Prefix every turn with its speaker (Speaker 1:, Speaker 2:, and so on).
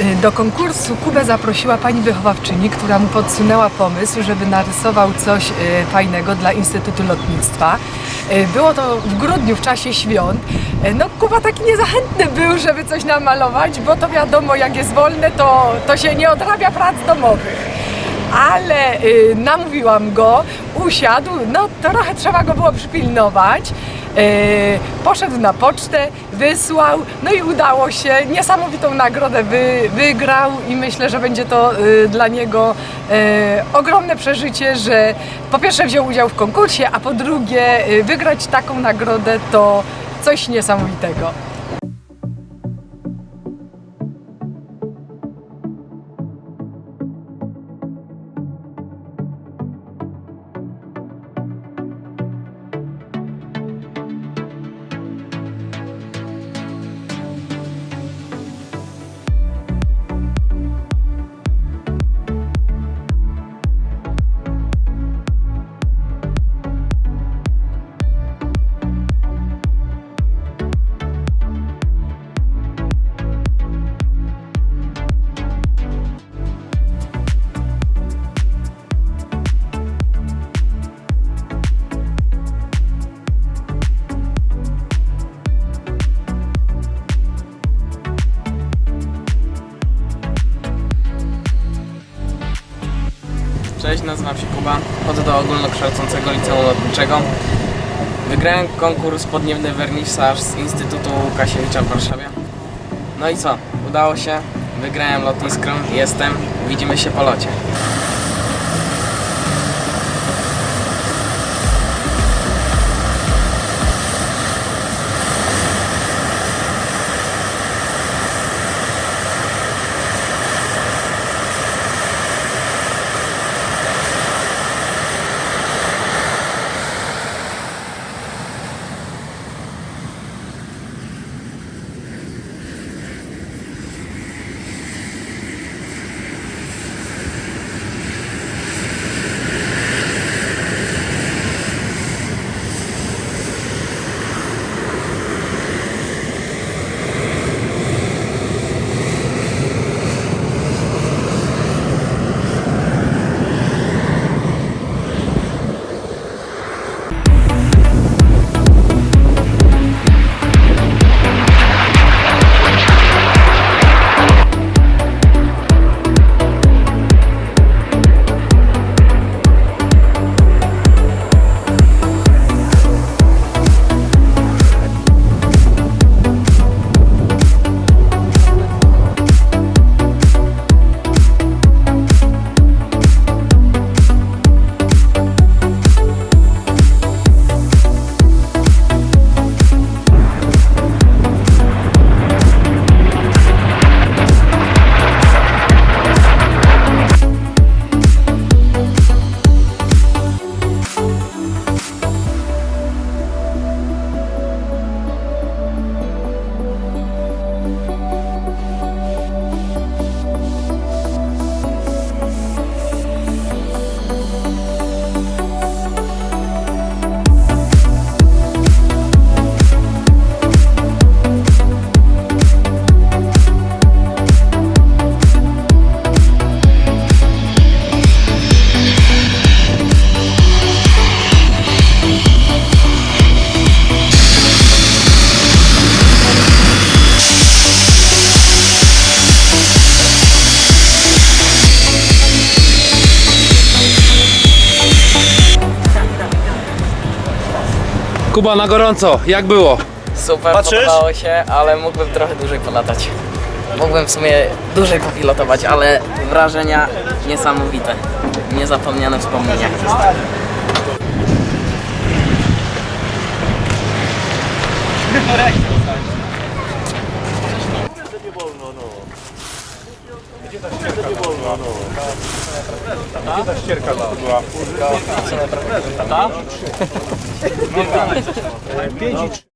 Speaker 1: Y, Do konkursu Kubę zaprosiła pani wychowawczyni, która mu podsunęła pomysł, żeby narysował coś y, fajnego dla Instytutu Lotnictwa. Y, Było to w grudniu, w czasie świąt. No Kuba taki niezachętny był, żeby coś namalować, bo to wiadomo, jak jest wolne, to, to się nie odrabia prac domowych ale y, namówiłam go, usiadł, no trochę trzeba go było przypilnować. Y, poszedł na pocztę, wysłał, no i udało się. Niesamowitą nagrodę wy, wygrał i myślę, że będzie to y, dla niego y, ogromne przeżycie, że po pierwsze wziął udział w konkursie, a po drugie wygrać taką nagrodę to coś niesamowitego.
Speaker 2: Nazywam się Kuba, chodzę do ogólnokształcącego liceum lotniczego. Wygrałem konkurs podniebny wernisaż z Instytutu Łukasiewicza w Warszawie. No i co? Udało się, wygrałem lotnisko, jestem, widzimy się po locie.
Speaker 3: Kuba na gorąco, jak było?
Speaker 2: Super,
Speaker 4: Patrzysz?
Speaker 2: podobało się, ale mógłbym trochę dłużej polatać. Mógłbym w sumie dłużej popilotować, ale wrażenia niesamowite. Niezapomniane wspomnienia.
Speaker 4: Pięć i